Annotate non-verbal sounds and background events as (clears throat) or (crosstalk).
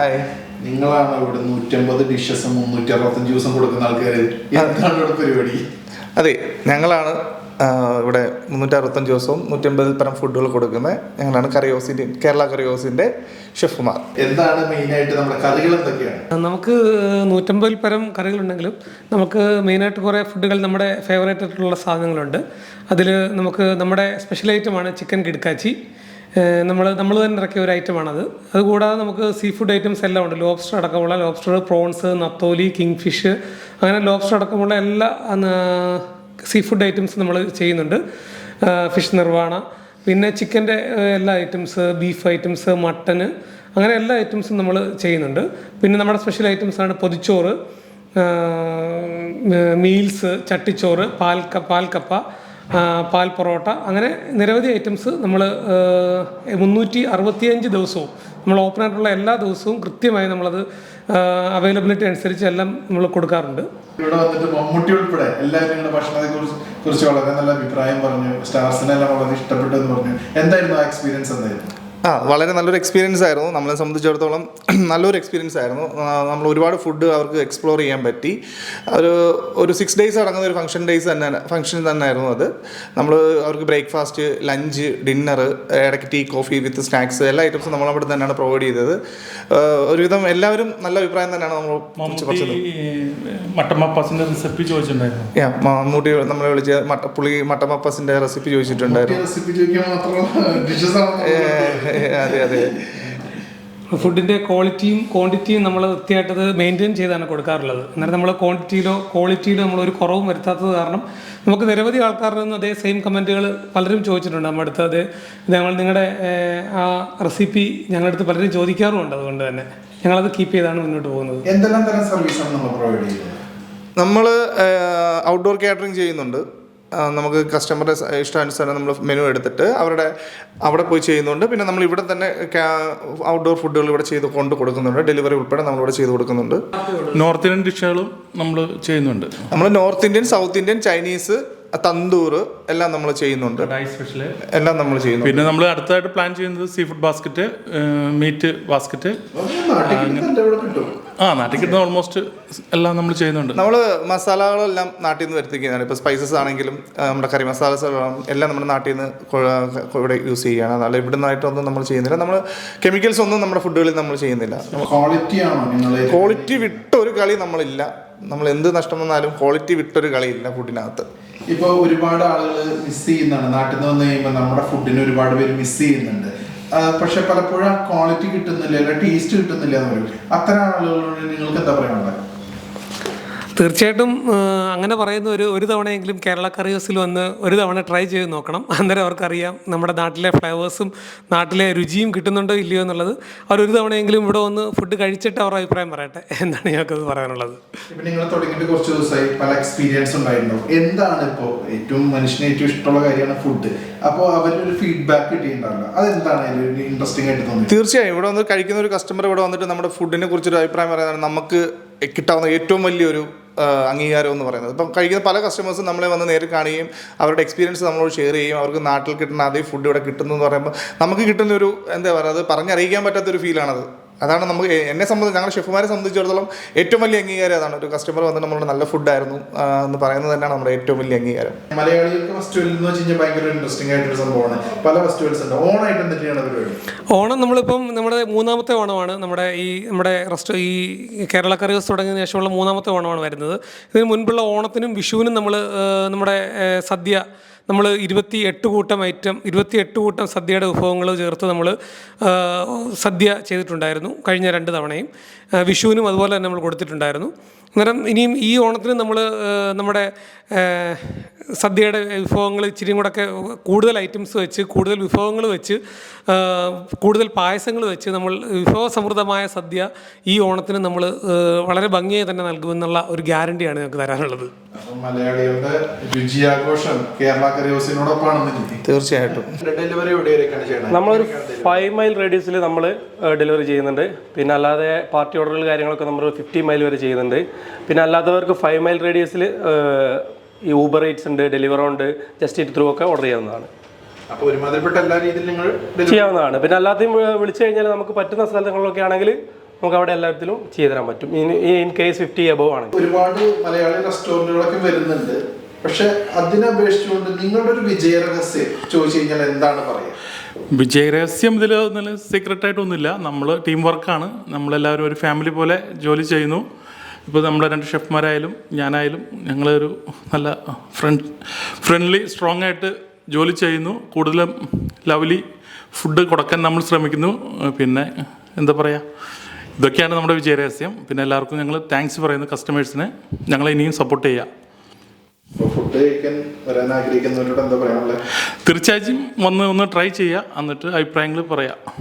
Hi നിങ്ങളാണ് ഇവിടെ നൂറ്റമ്പത് ഡിഷസും മുന്നൂറ്റി അറുപത്തഞ്ച് ദിവസം കൊടുക്കുന്ന ആൾക്കാർ എന്താണ് ഇവിടെ പരിപാടി? അതെ ഞങ്ങളാണ് ഇവിടെ മുന്നൂറ്റി അറുപത്തഞ്ച് ദിവസവും നൂറ്റമ്പതിൽ പരം ഫുഡുകൾ കൊടുക്കുന്നത്. ഞങ്ങളാണ് കറിയോസിന്റെ കേരള കറിയോസിന്റെ ഷെഫുമാർ എന്താണ് മെയിനായിട്ട് നമ്മുടെ കറികൾ എന്തൊക്കെയാണ്? നമുക്ക് നൂറ്റമ്പതിൽ പരം കറികളുണ്ടെങ്കിലും നമുക്ക് മെയിനായിട്ട് കുറേ ഫുഡുകൾ നമ്മുടെ ഫേവറേറ്റ് ആയിട്ടുള്ള സാധനങ്ങളുണ്ട്. അതിൽ നമുക്ക് നമ്മുടെ സ്പെഷ്യൽ ഐറ്റമാണ് ചിക്കൻ കിടക്കാച്ചി. നമ്മൾ നമ്മൾ തന്നെ ഇറക്കിയ ഒരു ഐറ്റമാണത്. അതുകൂടാതെ നമുക്ക് സീ ഫുഡ് ഐറ്റംസ് എല്ലാം ഉണ്ട്. ലോബ്സ്റ്റർ അടക്കമുള്ള ലോബ്സ്റ്റർ പ്രോൺസ് നത്തോലി കിങ് ഫിഷ് അങ്ങനെ ലോബ്സ്റ്റർ അടക്കമുള്ള എല്ലാ സീ ഫുഡ് ഐറ്റംസ് നമ്മൾ ചെയ്യുന്നുണ്ട്. ഫിഷ് നിർവാണ പിന്നെ ചിക്കന്റെ എല്ലാ ഐറ്റംസ് ബീഫ് ഐറ്റംസ് മട്ടന് അങ്ങനെ എല്ലാ ഐറ്റംസും നമ്മൾ ചെയ്യുന്നുണ്ട്. പിന്നെ നമ്മുടെ സ്പെഷ്യൽ ഐറ്റംസാണ് പൊതിച്ചോറ് മീൽസ് ചട്ടിച്ചോറ് പാൽക്ക പാൽക്കപ്പ പാൽ പൊറോട്ട. അങ്ങനെ നിരവധി ഐറ്റംസ് നമ്മൾ മുന്നൂറ്റി അറുപത്തിയഞ്ച് ദിവസവും നമ്മൾ ഓപ്പൺ ആയിട്ടുള്ള എല്ലാ ദിവസവും കൃത്യമായി നമ്മളത് അവൈലബിലിറ്റി അനുസരിച്ച് എല്ലാം നമ്മൾ കൊടുക്കാറുണ്ട്. ഇവിടെ വന്നിട്ട് മമ്മൂട്ടി ഉൾപ്പെടെ എല്ലാവരും നിങ്ങളുടെ ഭക്ഷണത്തെ കുറിച്ച് വളരെ നല്ല അഭിപ്രായം പറഞ്ഞു. സ്റ്റാർസിനെല്ലാം വളരെ ഇഷ്ടപ്പെട്ടു എന്ന് പറഞ്ഞു. എന്തായിരുന്നു ആ എക്സ്പീരിയൻസ് എന്തായിരുന്നു? ആ വളരെ നല്ലൊരു എക്സ്പീരിയൻസ് ആയിരുന്നു. നമ്മളെ സംബന്ധിച്ചിടത്തോളം (clears throat) നല്ലൊരു എക്സ്പീരിയൻസ് ആയിരുന്നു. നമ്മൾ ഒരുപാട് ഫുഡ് അവർക്ക് എക്സ്പ്ലോർ ചെയ്യാൻ പറ്റി. ഒരു ഒരു സിക്സ് ഡേയ്സ് അടങ്ങുന്ന ഒരു ഫംഗ്ഷൻ ഡേയ്സ് തന്നെ ഫംഗ്ഷൻ തന്നെ ആയിരുന്നു അത്. നമ്മൾ അവർക്ക് ബ്രേക്ക്ഫാസ്റ്റ് ലഞ്ച് ഡിന്നർ ഇടയ്ക്ക് ടീ കോഫി വിത്ത് സ്നാക്സ് എല്ലാ ഐറ്റംസും നമ്മൾ അവിടെ തന്നെയാണ് പ്രൊവൈഡ് ചെയ്തത്. ഒരുവിധം എല്ലാവരും നല്ല അഭിപ്രായം തന്നെയാണ് നമ്മൾ മട്ടമ്മപ്പാസിന്റെ റെസിപ്പി ചോദിച്ചിട്ടുണ്ടായിരുന്നു. മമ്മൂട്ടി നമ്മളെ വിളിച്ച മട്ട പുളി മട്ടമപ്പസിന്റെ റെസിപ്പി ചോദിച്ചിട്ടുണ്ടായിരുന്നു. അതെ അതെ ഫുഡിന്റെ ക്വാളിറ്റിയും ക്വാണ്ടിറ്റിയും നമ്മൾ വൃത്തിയായിട്ടത് മെയിന്റെയിൻ ചെയ്താണ് കൊടുക്കാറുള്ളത്. അന്നേരം നമ്മൾ ക്വാണ്ടിറ്റിയിലോ ക്വാളിറ്റിയിലോ നമ്മൾ ഒരു കുറവും വരുത്താത്തത് കാരണം നമുക്ക് നിരവധി ആൾക്കാരിൽ നിന്ന് അതേ സെയിം കമന്റുകൾ പലരും ചോദിച്ചിട്ടുണ്ട്. നമ്മുടെ അടുത്ത് അത് ഞങ്ങൾ നിങ്ങളുടെ ആ റെസിപ്പി ഞങ്ങളുടെ അടുത്ത് പലരും ചോദിക്കാറുമുണ്ട് അതുകൊണ്ട് തന്നെ. ഞങ്ങളത് കീപ്പ് ചെയ്താണ് മുന്നോട്ട് പോകുന്നത്. എന്തെല്ലാം തരം സർവീസാണ് നമ്മൾ പ്രൊവൈഡ് ചെയ്യുന്നത്? നമ്മൾ ഔട്ട്ഡോർ കാറ്ററിംഗ് ചെയ്യുന്നുണ്ട്. നമുക്ക് കസ്റ്റമറുടെ ഇഷ്ടാനുസരണം നമ്മൾ മെനു എടുത്തിട്ട് അവരുടെ അവിടെ പോയി ചെയ്യുന്നുണ്ട്. പിന്നെ നമ്മൾ ഇവിടെ തന്നെ ഔട്ട്ഡോർ ഫുഡുകൾ ഇവിടെ ചെയ്ത് കൊണ്ട് കൊടുക്കുന്നുണ്ട്. ഡെലിവറി ഉൾപ്പെടെ നമ്മളിവിടെ ചെയ്ത് കൊടുക്കുന്നുണ്ട്. നോർത്ത് ഇന്ത്യൻ ഡിഷുകളും നമ്മൾ ചെയ്യുന്നുണ്ട്. നമ്മൾ north Indian south Indian Chinese tandoor എല്ലാം നമ്മൾ ചെയ്യുന്നുണ്ട്. എല്ലാം നമ്മൾ ചെയ്യുന്നു പിന്നെ നമ്മൾ അടുത്തായിട്ട് പ്ലാൻ ചെയ്യുന്നത് sea food basket meat basket ആ നാട്ടിൽ കിട്ടുന്ന ഓൾമോസ്റ്റ് എല്ലാം നമ്മൾ ചെയ്യുന്നുണ്ട്. നമ്മൾ മസാലകളെല്ലാം നാട്ടിൽ നിന്ന് വരുത്തിക്കുന്നതാണ്. ഇപ്പോൾ സ്പൈസസ് ആണെങ്കിലും നമ്മുടെ കറി മസാലസ് എല്ലാം നമ്മുടെ നാട്ടിൽ നിന്ന് ഇവിടെ യൂസ് ചെയ്യുകയാണ്. അല്ല ഇവിടെ നിന്നായിട്ടൊന്നും നമ്മൾ ചെയ്യുന്നില്ല. നമ്മൾ കെമിക്കൽസ് ഒന്നും നമ്മുടെ ഫുഡുകളിൽ നമ്മൾ ചെയ്യുന്നില്ല. ക്വാളിറ്റി ആണോ നിങ്ങൾ ക്വാളിറ്റി വിട്ടൊരു കളി നമ്മളില്ല. നമ്മൾ എന്ത് നഷ്ടം വന്നാലും ക്വാളിറ്റി വിട്ടൊരു കളിയില്ല ഫുഡിനകത്ത് ഇപ്പൊ ഒരുപാട് ആളുകൾ മിസ് ചെയ്യുന്നതാണ്. നാട്ടിൽ നിന്ന് വന്നു കഴിയുമ്പോൾ നമ്മുടെ ഫുഡിന് ഒരുപാട് പേര് മിസ് ചെയ്യുന്നുണ്ട്. പക്ഷെ പലപ്പോഴും ആ ക്വാളിറ്റി കിട്ടുന്നില്ല ടേസ്റ്റ് കിട്ടുന്നില്ല എന്ന് പറയും. അത്തരം ആളുകളോട് നിങ്ങൾക്ക് എന്താ പറയാനുള്ളത്? തീർച്ചയായിട്ടും അങ്ങനെ പറയുന്ന ഒരു ഒരു തവണയെങ്കിലും കേരള കറി ഹൗസിൽ വന്ന് ഒരു തവണ ട്രൈ ചെയ്ത് നോക്കണം. അന്നേരം അവർക്കറിയാം നമ്മുടെ നാട്ടിലെ ഫ്ലേവേഴ്സും നാട്ടിലെ രുചിയും കിട്ടുന്നുണ്ടോ ഇല്ലയോ എന്നുള്ളത്. അവർ ഒരു തവണയെങ്കിലും ഇവിടെ വന്ന് ഫുഡ് കഴിച്ചിട്ട് അവരുടെ അഭിപ്രായം പറയട്ടെ എന്നാണ് ഞങ്ങൾക്കത് പറയാനുള്ളത്. ഇപ്പൊ നിങ്ങൾ തുടങ്ങിയിട്ട് കുറച്ച് ദിവസമായി പല എക്സ്പീരിയൻസ് ഉണ്ടായിരുന്നു. എന്താണ് ഇപ്പോൾ ഏറ്റവും മനുഷ്യന് ഏറ്റവും ഇഷ്ടമുള്ള കാര്യമാണ് ഫുഡ് അപ്പോൾ അവരൊരു ഫീഡ്ബാക്ക് കിട്ടിയിട്ടുണ്ടാവില്ല. അതെന്താണ് അതിൽ ഇൻട്രസ്റ്റിംഗ് ആയിട്ട് തീർച്ചയായും. ഇവിടെ വന്ന് കഴിക്കുന്ന ഒരു കസ്റ്റമർ ഇവിടെ വന്നിട്ട് നമ്മുടെ ഫുഡിനെ കുറിച്ചൊരു അഭിപ്രായം പറയുന്നത് നമുക്ക് കിട്ടാവുന്ന ഏറ്റവും വലിയൊരു അംഗീകാരം എന്ന് പറയുന്നത്. ഇപ്പം കഴിക്കുന്ന പല കസ്റ്റമേഴ്സും നമ്മളെ വന്ന് നേരിൽ കാണുകയും അവരുടെ എക്സ്പീരിയൻസ് നമ്മളോട് ഷെയർ ചെയ്യും അവർക്ക് നാട്ടിൽ കിട്ടുന്ന അതേ ഫുഡ് ഇവിടെ കിട്ടുന്നു എന്ന് പറയുമ്പോൾ നമുക്ക് കിട്ടുന്ന ഒരു എന്താ പറയുക അത് പറഞ്ഞറിയിക്കാൻ പറ്റാത്തൊരു ഫീലാണത് അതാണ് നമുക്ക് എന്നെ സംബന്ധിച്ച് ഞങ്ങളുടെ ഷെഫുമാരെ സംബന്ധിച്ചിടത്തോളം ഏറ്റവും വലിയ അംഗീകാരം അതാണ്. ഒരു കസ്റ്റമർ വന്ന് നമ്മളോട് നല്ല ഫുഡായിരുന്നു എന്ന് പറയുന്നത് തന്നെയാണ് നമ്മുടെ ഏറ്റവും വലിയ അംഗീകാരം. മലയാളികൾക്ക് ഫെസ്റ്റിവൽ എന്ന് വെച്ച് കഴിഞ്ഞാൽ ഭയങ്കര ഇൻട്രസ്റ്റിംഗ് ആയിട്ടൊരു സംഭവമാണ്. പല ഫെസ്റ്റിവൽസ് ഉണ്ട്. ഓണായിട്ട് എന്തൊക്കെയാണ് പരിപാടി? ഓണം നമ്മളിപ്പം നമ്മുടെ മൂന്നാമത്തെ ഓണമാണ്. നമ്മുടെ ഈ നമ്മുടെ റെസ്റ്റ് ഈ കേരള കറിയോസ് തുടങ്ങിയതിന് ശേഷമുള്ള മൂന്നാമത്തെ ഓണമാണ് വരുന്നത്. ഇതിന് മുൻപുള്ള ഓണത്തിനും വിഷുവിനും നമ്മൾ നമ്മുടെ സദ്യ നമ്മൾ ഇരുപത്തി എട്ട് കൂട്ടം ഐറ്റം ഇരുപത്തി എട്ട് കൂട്ടം സദ്യയുടെ വിഭവങ്ങൾ ചേർത്ത് നമ്മൾ സദ്യ ചെയ്തിട്ടുണ്ടായിരുന്നു കഴിഞ്ഞ രണ്ട് തവണയും. വിഷുവിനും അതുപോലെ തന്നെ നമ്മൾ കൊടുത്തിട്ടുണ്ടായിരുന്നു. അന്നേരം ഇനിയും ഈ ഓണത്തിന് നമ്മൾ നമ്മുടെ സദ്യയുടെ വിഭവങ്ങൾ ഇച്ചിരിയും കൂടെയൊക്കെ കൂടുതൽ ഐറ്റംസ് വെച്ച് കൂടുതൽ വിഭവങ്ങൾ വെച്ച് കൂടുതൽ പായസങ്ങൾ വെച്ച് നമ്മൾ വിഭവസമൃദ്ധമായ സദ്യ ഈ ഓണത്തിന് നമ്മൾ വളരെ ഭംഗിയായി തന്നെ നൽകുമെന്നുള്ള ഒരു ഗ്യാരണ്ടിയാണ് ഞങ്ങൾക്ക് തരാനുള്ളത്. അപ്പം രുചി ആഘോഷം കേരള കരയോസിനോടൊപ്പമാണെന്ന് തീർച്ചയായിട്ടും. ഡെലിവറി എവിടെയൊക്കെയാണ് നമ്മളൊരു ഫൈവ് മൈൽ റേഡിയസിൽ നമ്മൾ ഡെലിവറി ചെയ്യുന്നുണ്ട്. പിന്നെ അല്ലാതെ പാർട്ടി ഓർഡറുകൾ കാര്യങ്ങളൊക്കെ നമ്മൾ ഫിഫ്റ്റി മൈൽ വരെ ചെയ്യുന്നുണ്ട്. പിന്നെ അല്ലാത്തവർക്ക് ഫൈവ് മൈൽ റേഡിയസിൽ ഈ ഊബർ റേറ്റ്സ് ഉണ്ട് ഡെലിവറോ ഉണ്ട് ജസ്റ്റ് ഇറ്റ് ത്രൂ ഒക്കെ ഓർഡർ ചെയ്യാവുന്നതാണ്. അപ്പോൾ ഒരുമാതിരിപ്പെട്ട എല്ലാ രീതിയിലും നിങ്ങൾ ചെയ്യാവുന്നതാണ്. പിന്നെ അല്ലാതെയും വിളിച്ചു കഴിഞ്ഞാൽ നമുക്ക് പറ്റുന്ന സ്ഥലങ്ങളിലൊക്കെ ആണെങ്കിൽ നമുക്ക് അവിടെ എല്ലാത്തിലും ചെയ്തു തരാൻ പറ്റും. In in case fifty above ആണ് ഒരുപാട് മലയാളി റെസ്റ്റോറന്റുകളൊക്കെ വരുന്നുണ്ട്. പക്ഷെ അതിനപേക്ഷിച്ചുകൊണ്ട് നിങ്ങളുടെ ഒരു വിജയ രഹസ്യം ചോദിച്ചു കഴിഞ്ഞാൽ എന്താണ് പറയുക? വിജയരഹസ്യം ഇതിൽ ഒന്നും സീക്രട്ടായിട്ടൊന്നുമില്ല നമ്മൾ ടീം വർക്കാണ് നമ്മളെല്ലാവരും ഒരു ഫാമിലി പോലെ ജോലി ചെയ്യുന്നു. ഇപ്പോൾ നമ്മുടെ രണ്ട് ഷെഫ്മാരായാലും ഞാനായാലും ഞങ്ങളൊരു നല്ല ഫ്രണ്ട് ഫ്രണ്ട്ലി സ്ട്രോങ് ആയിട്ട് ജോലി ചെയ്യുന്നു. കൂടുതലും ലവ്ലി ഫുഡ് കൊടുക്കാൻ നമ്മൾ ശ്രമിക്കുന്നു. പിന്നെ എന്താ പറയുക ഇതൊക്കെയാണ് നമ്മുടെ വിജയരഹസ്യം പിന്നെ എല്ലാവർക്കും ഞങ്ങൾ താങ്ക്സ് പറയുന്ന കസ്റ്റമേഴ്സിന് ഞങ്ങളെ ഇനിയും സപ്പോർട്ട് ചെയ്യുക പറയാനുള്ളത്? തീർച്ചയായും വന്ന് ഒന്ന് ട്രൈ ചെയ്യുക എന്നിട്ട് അഭിപ്രായങ്ങൾ പറയാം.